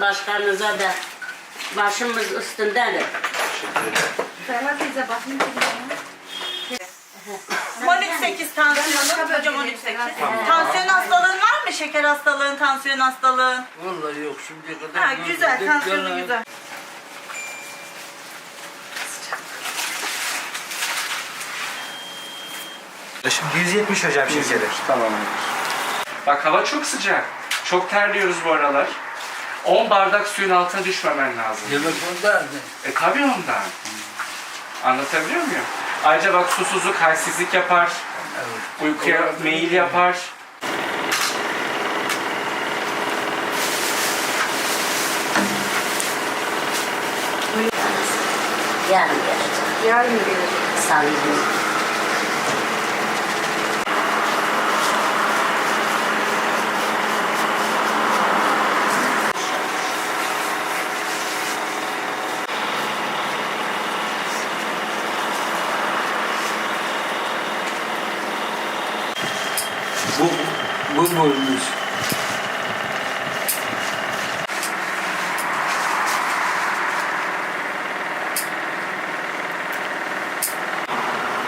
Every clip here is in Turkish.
başkanınıza da başımız üstündedir. Ferhat teyze bakayım tadına. 12-8 tansiyonum. Hocam 12-8. Tansiyon hastalığın var mı? Şeker hastalığın, tansiyon hastalığın. Vallahi yok şimdiye kadar. Ha, güzel, tansiyonu güzel. Şimdi 170 hocam şekeri. Tamam. Bak hava çok sıcak. Çok terliyoruz bu aralar. 10 bardak suyun altına düşmemen lazım. Yemek ondan mı? E tabii ondan. Anlatabiliyor muyum? Ayrıca bak susuzluk, halsizlik yapar. Uykuya meyil yapar. Yarın gelecek. Yarın gelir. Salı günü. Bu, bu bulmuş.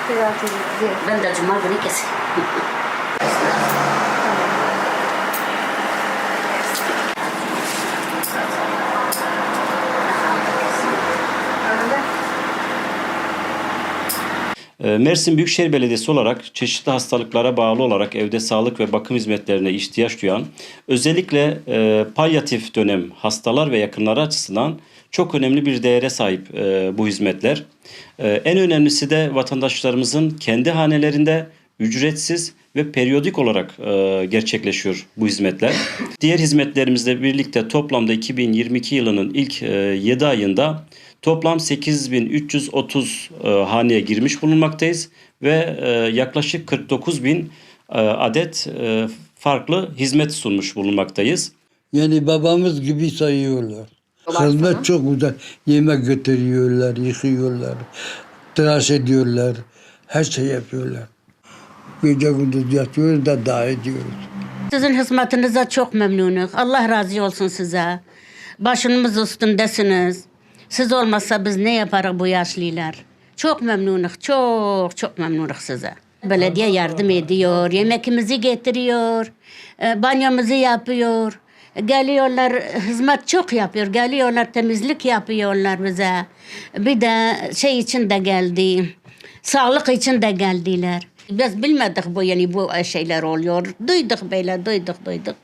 Ferhat teyze. Ben de cuma günü keseyim. Arada. Ee, Mersin Büyükşehir Belediyesi olarak çeşitli hastalıklara bağlı olarak evde sağlık ve bakım hizmetlerine ihtiyaç duyan özellikle e, palyatif dönem hastalar ve yakınları açısından çok önemli bir değere sahip e, bu hizmetler. E, en önemlisi de vatandaşlarımızın kendi hanelerinde ücretsiz ve periyodik olarak e, gerçekleşiyor bu hizmetler. Diğer hizmetlerimizle birlikte toplamda 2022 yılının ilk e, 7 ayında toplam 8330 e, haneye girmiş bulunmaktayız ve e, yaklaşık 49.000 e, adet e, farklı hizmet sunmuş bulunmaktayız. Yani babamız gibi sayıyorlar. Hizmet çok güzel. Yemek götürüyorlar, yıkıyorlar, tıraş ediyorlar. Her şey yapıyorlar. Gece gündüz yatıyoruz da daha ediyoruz. Sizin hizmetinize çok memnunuz. Allah razı olsun size. Başımız üstündesiniz. Siz olmazsa biz ne yaparız bu yaşlılar? Çok memnunuz, çok çok memnunuz size. Belediye yardım ediyor, yemekimizi getiriyor, e, banyomuzu yapıyor. Geliyorlar, hizmet çok yapıyor. Geliyorlar, temizlik yapıyorlar bize. Bir de şey için de geldi, sağlık için de geldiler. Biz bilmedik bu yani bu şeyler oluyor. Duyduk böyle, duyduk, duyduk.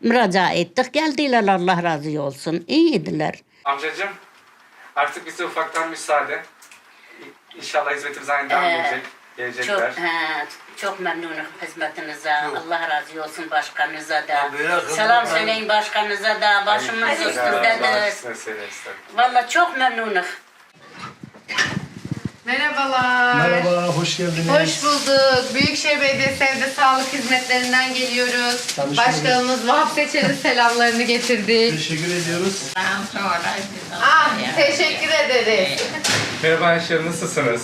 Müracaat ettik, geldiler Allah razı olsun. İyiydiler. Amcacığım artık bize ufaktan müsaade. İnşallah hizmetimiz aynı devam Ee, edecek. Çok, Gelecekler. he, çok memnunum hizmetinize. Allah razı olsun başkanınıza da. Kızım, Selam söyleyin başkanınıza da. Başımız Allah üstündedir. Vallahi çok memnunum. Merhabalar. Merhaba, hoş geldiniz. Hoş bulduk. Büyükşehir Belediyesi Evde Sağlık Hizmetlerinden geliyoruz. Tanışıyoruz. Başkanımız Vahap Seçer'in selamlarını getirdik. Teşekkür ediyoruz. Ah, teşekkür ederiz. Merhaba Ayşe nasılsınız?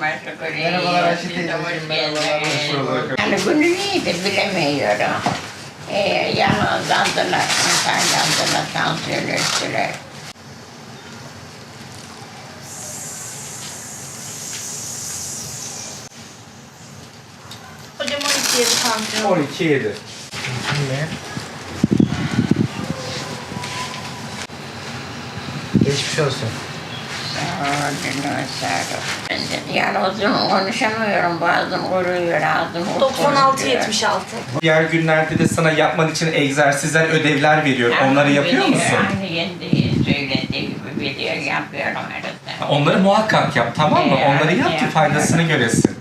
Merhabalar Ayşe teyzeciğim, merhabalar. Yani günü neydi bilemiyorum. Ee, yanıldandılar, yanıldandılar, tansiyon ölçtüler. Hocam 12-7 tansiyon. 12 7. Geçmiş olsun. Sağ olun. Yani uzun konuşamıyorum, boğazım kuruyor, ağzım 96-76. Diğer günlerde de sana yapman için egzersizler, ödevler veriyor. Onları yapıyor musun? Aynı kendi söylediği gibi biliyor, yapıyorum arada. Onları muhakkak yap tamam mı? Ee, Onları yap ki faydasını göresin.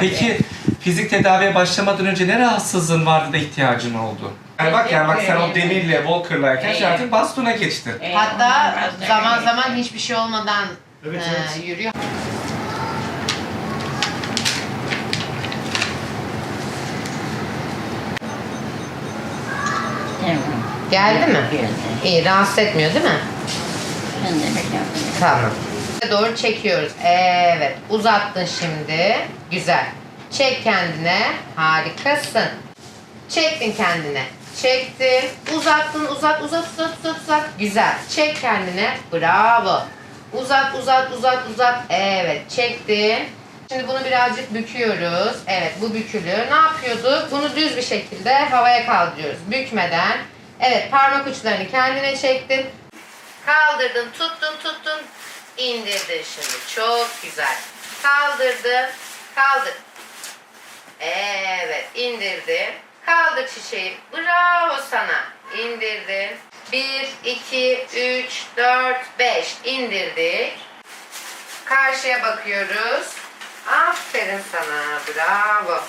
Peki fizik tedaviye başlamadan önce ne rahatsızlığın vardı da ihtiyacın oldu? Yani bak yani bak sen o demirle Walker'larken Evet. şey artık bastona geçtin. Hatta zaman zaman hiçbir şey olmadan Evet, e, evet. yürüyor. Geldi mi? Geldi. İyi, rahatsız etmiyor değil mi? Ben de bir yapayım. Tamam. Doğru çekiyoruz. Evet. Uzattın şimdi. Güzel. Çek kendine. Harikasın. Çektin kendine. Çektin. Uzattın. Uzat, uzat, uzat, uzat, uzat. Güzel. Çek kendine. Bravo. Uzat, uzat, uzat, uzat. Evet. Çektin. Şimdi bunu birazcık büküyoruz. Evet bu bükülü. Ne yapıyorduk? Bunu düz bir şekilde havaya kaldırıyoruz. Bükmeden. Evet parmak uçlarını kendine çektin. Kaldırdın, tuttun, tuttun. indirdin şimdi. Çok güzel. Kaldırdın. Kaldır. Evet, indirdin. Kaldır çiçeği. Bravo sana. İndirdin. 1, 2, 3, 4, 5. indirdik. Karşıya bakıyoruz. Aferin sana. Bravo.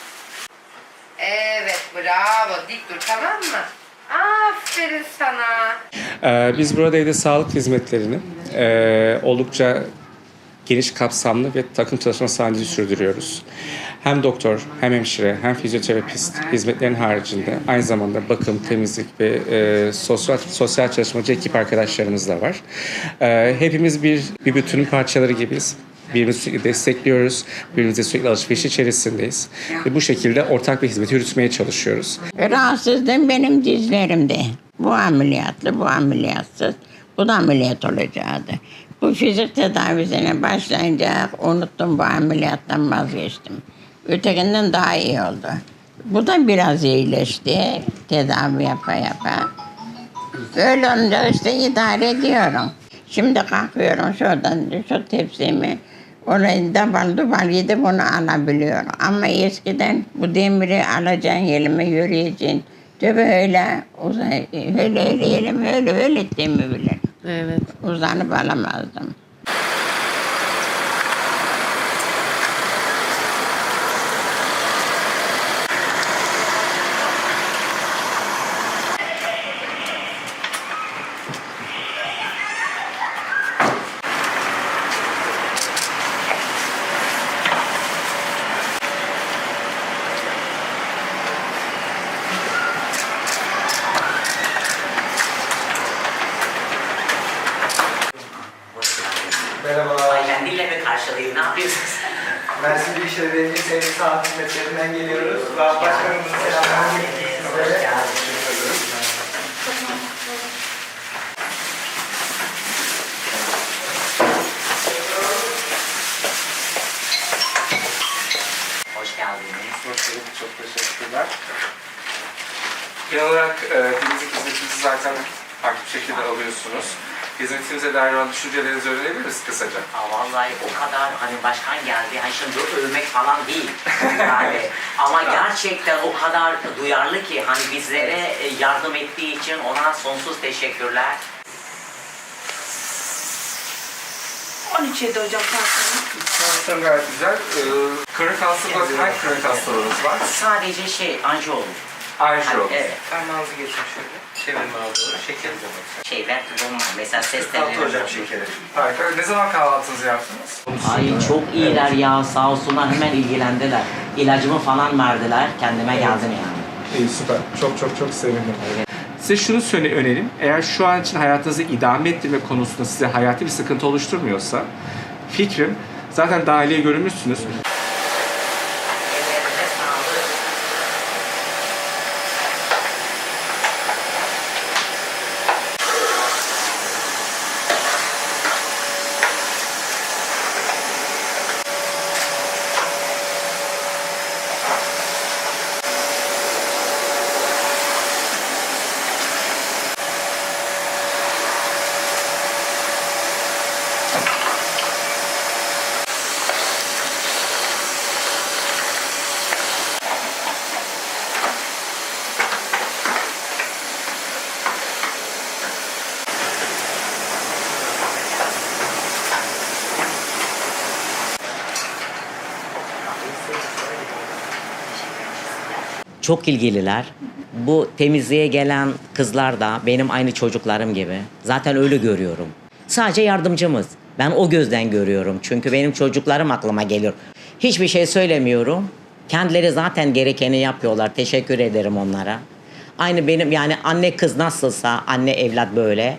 Evet, bravo. Dik dur tamam mı? Aferin sana. Ee, biz burada evde sağlık hizmetlerini e, oldukça geniş kapsamlı ve takım çalışması halinde sürdürüyoruz. Hem doktor, hem hemşire, hem fizyoterapist hizmetlerin haricinde aynı zamanda bakım, temizlik ve e, sosyal sosyal çalışmacı ekip arkadaşlarımız da var. E, hepimiz bir bir bütünün parçaları gibiyiz. Birbirimizi destekliyoruz, birbirimize sürekli alışveriş içerisindeyiz. Ve bu şekilde ortak bir hizmeti yürütmeye çalışıyoruz. Rahatsızlığım benim dizlerimde. Bu ameliyatlı, bu ameliyatsız. Bu da ameliyat olacaktı. Bu fizik tedavisine başlayınca unuttum bu ameliyattan vazgeçtim. Ötekinden daha iyi oldu. Bu da biraz iyileşti. Tedavi yapa yapa. Öyle olunca işte idare ediyorum. Şimdi kalkıyorum şuradan şu tepsimi orayı dabal dubal gidip onu alabiliyorum. Ama eskiden bu demiri alacaksın elime yürüyeceksin. De böyle uzay, öyle öyle öyle öyle ettiğimi bilirim. Evet. Uzanıp alamazdım. Merhabalar. Ailen dille mi karşılayayım? Ne yapıyorsunuz? Mersin Büyükşehir Belediyesi Evli Sağlık Hizmetlerinden geliyoruz. Vahap Başkanımızın selamlarını getiriyoruz Hoş geldiniz. Hoş bulduk, çok teşekkürler. Genel olarak e, temizlik hizmetimizi zaten farklı bir şekilde alıyorsunuz. Hizmetimize dair olan düşüncelerinizi öğrenebilir miyiz kısaca? Aa, vallahi o kadar hani başkan geldi, hani şimdi övmek falan değil. Yani ama gerçekten o kadar duyarlı ki hani bizlere e, yardım ettiği için ona sonsuz teşekkürler. 13 yedi hocam tansiyonu. Tansiyon gayet güzel. Ee, kronik hastalık, hangi kronik hastalığınız var? Sadece şey anji oldu. Anjio. Evet. Parmağınızı geçin şöyle. Çevirin bana doğru. Şeker demek. Şeyler bulunma. Mesela ses 46 telleri. hocam şekeri. Harika. Ne zaman kahvaltınızı yaptınız? Ay çok iyiler ya sağ olsunlar hemen ilgilendiler. İlacımı falan verdiler. Kendime geldim yani. İyi, süper. Çok çok çok sevindim. Size şunu söyle önerim. Eğer şu an için hayatınızı idame ettirme konusunda size hayati bir sıkıntı oluşturmuyorsa fikrim zaten dahiliye görünmüşsünüz. Ellerine sağlık. Çok ilgililer. Bu temizliğe gelen kızlar da benim aynı çocuklarım gibi. Zaten öyle görüyorum. Sadece yardımcımız. Ben o gözden görüyorum. Çünkü benim çocuklarım aklıma geliyor. Hiçbir şey söylemiyorum. Kendileri zaten gerekeni yapıyorlar. Teşekkür ederim onlara. Aynı benim yani anne kız nasılsa anne evlat böyle.